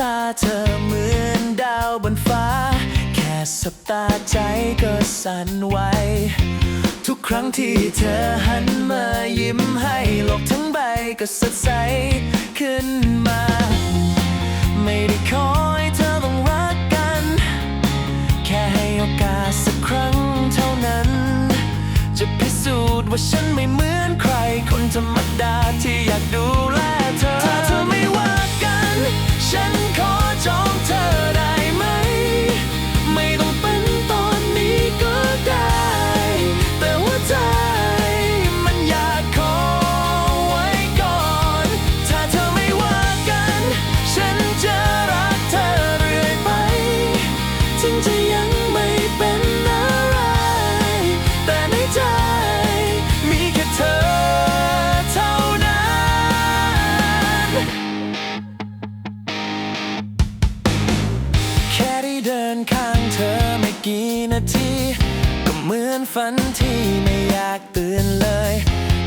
ตาเธอเหมือนดาวบนฟ้า แค่สบตาใจก็สั่นไหวทุกครั้งที่เธอหันมายิ้มให้โลกทั้งใบก็สดใสขึ้นมา ไม่ได้ขอให้เธอต้องรักกัน แค่ให้โอกาสสักครั้งเท่านั้น จะพิสูจน์ว่าฉันไม่เหมือนใคร คนธรรมดาที่อยากดูแลเธอถ้าเธอไม่ เดินข้างเธอไม่กี่นาที ก็เหมือนฝันที่ไม่อยากตื่นเลย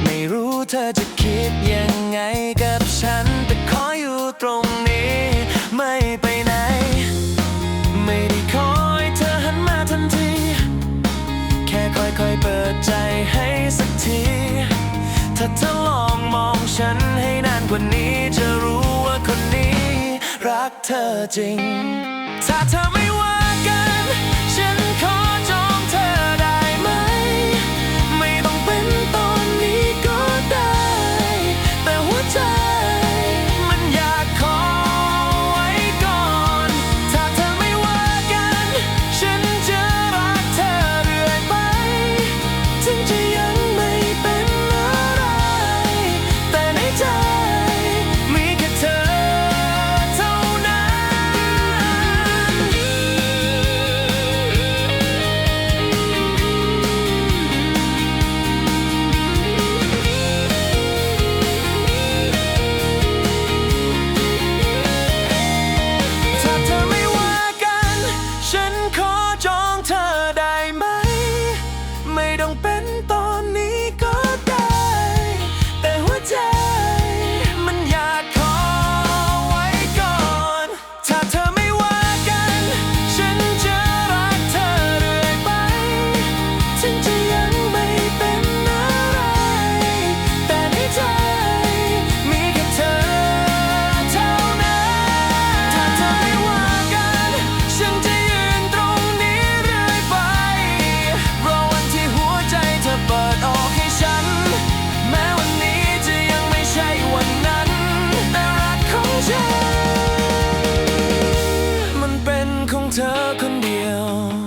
ไม่รู้เธอจะคิดยังไงกับฉัน แต่ขออยู่ตรงนี้ ไม่ไปไหน ไม่ได้คอยเธอหันมาทันที แค่ค่อยๆเปิดใจให้สักที ถ้าเธอลองมองฉันให้นานกว่านี้จะรู้ว่าคนนี้รักเธอจริง ถ้าเธอไม่ว่ากัน ฉั